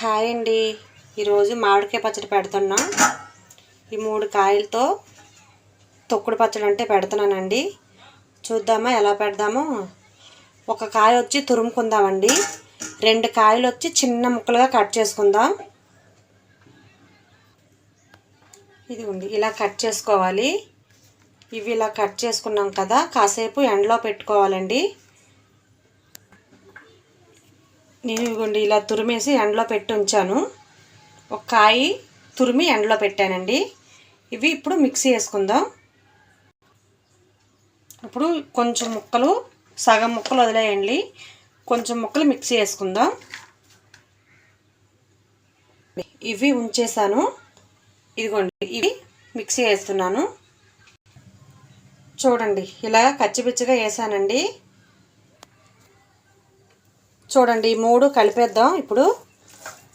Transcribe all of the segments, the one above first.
Hi అండి. ఈరోజు మామిడికాయ పచ్చడి పెడుతున్నాం. ఈ మూడు కాయలతో తొక్కుడు పచ్చడి అంటే పెడుతున్నానండి. చూద్దామా ఎలా పెడదామో? ఒక కాయ వచ్చి తురుముకుందామండి. రెండు కాయలు వచ్చి చిన్న ముక్కలుగా కట్ చేసుకుందాం. ఇదిగోండి ఇలా కట్ చేసుకోవాలి. ఇవి ఇలా కట్ చేసుకున్నాం కదా కాసేపు ఎండలో పెట్టుకోవాలండి. నేను ఇదిగోండి ఇలా తురిమేసి ఎండలో పెట్టి ఉంచాను. ఒక కాయి తురిమి ఎండలో పెట్టానండి. ఇవి ఇప్పుడు మిక్సీ వేసుకుందాం. ఇప్పుడు కొంచెం ముక్కలు సగం ముక్కలు వదిలేయండి. కొంచెం ముక్కలు మిక్సీ వేసుకుందాం. ఇవి ఉంచేసాను. ఇదిగోండి ఇవి మిక్సీ వేస్తున్నాను. చూడండి ఇలా కచ్చిపిచ్చిగా వేసానండి. చూడండి ఈ మూడు కలిపేద్దాం. ఇప్పుడు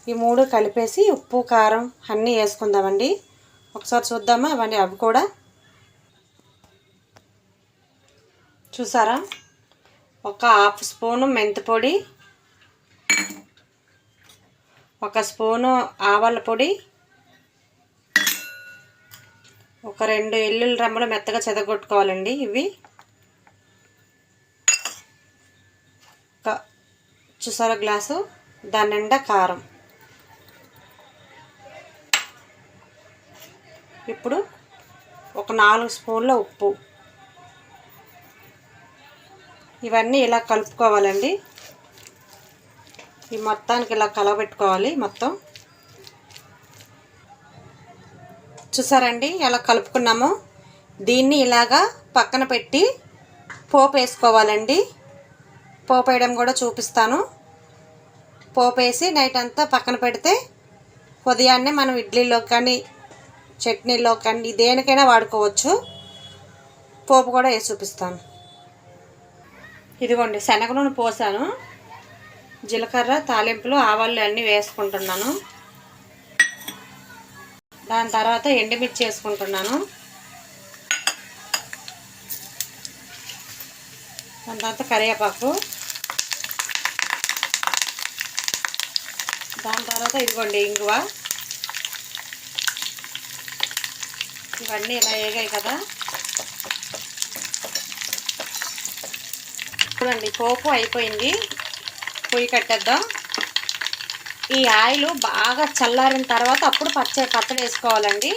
ఈ మూడు కలిపేసి ఉప్పు కారం అన్నీ వేసుకుందామండి. ఒకసారి చూద్దామా? అవన్నీ అవి కూడా. చూసారా? ఒక హాఫ్ స్పూను మెంతి పొడి ఒక స్పూను ఆవాల పొడి ఒక రెండు ఎల్లుల్లి రమ్మలు మెత్తగా చెదగొట్టుకోవాలండి ఇవి. చూసారా గ్లాసు? దాని నిండా కారం. ఇప్పుడు ఒక నాలుగు స్పూన్ల ఉప్పు. ఇవన్నీ ఇలా కలుపుకోవాలండి. ఈ మొత్తానికి ఇలా కలబెట్టుకోవాలి మొత్తం. చూసారండి? ఎలా కలుపుకున్నామో? దీన్ని ఇలాగా పక్కన పెట్టి పోపు వేసుకోవాలండి. పోపు వేయడం కూడా చూపిస్తాను. పోపు వేసి నైట్ అంతా పక్కన పెడితే ఉదయాన్నే మనం ఇడ్లీలో కానీ చట్నీలో కానీ దేనికైనా వాడుకోవచ్చు. పోపు కూడా వేసి చూపిస్తాను. ఇదిగోండి శనగ నూనె పోసాను. జీలకర్ర తాలింపులు ఆవాలు అన్నీ వేసుకుంటున్నాను. దాని తర్వాత ఎండుమిర్చి వేసుకుంటున్నాను. దాని తర్వాత కరివేపాకు. దాని తర్వాత ఇదిగోండి ఇంగువ. ఇవన్నీ ఇలా వేగాయి కదా. చూడండి పోపు అయిపోయింది. పొయ్యి కట్టేద్దాం. ఈ ఆయిల్ బాగా చల్లారిన తర్వాత అప్పుడు పచ్చ పచ్చడి వేసుకోవాలండి.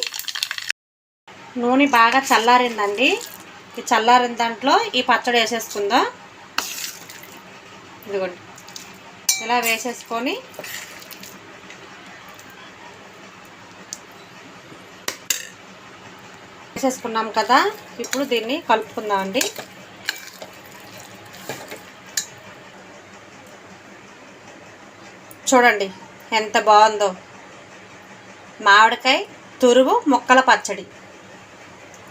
నూనె బాగా చల్లారిందండి. ఈ చల్లారిన దాంట్లో ఈ పచ్చడి వేసేసుకుందాం. ఇదిగోండి. ఇలా వేసేసుకొని వేసేసుకున్నాం కదా ఇప్పుడు దీన్ని కలుపుకుందాం అండి. చూడండి ఎంత బాగుందో. మామిడికాయ తురుగు ముక్కల పచ్చడి.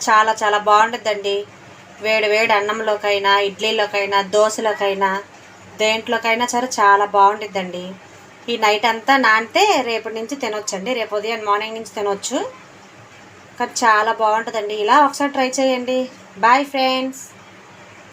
చాలా చాలా బాగుంటుందండి. వేడి వేడి అన్నంలోకైనా ఇడ్లీలోకైనా దోశలోకైనా దేంట్లోకైనా సరే చాలా బాగుంటుందండి. ఈ నైట్ అంతా నానితే రేపటి నుంచి తినొచ్చండి. రేపు ఉదయం మార్నింగ్ నుంచి తినొచ్చు. కానీ చాలా బాగుంటుందండి. ఇలా ఒకసారి ట్రై చేయండి. Bye friends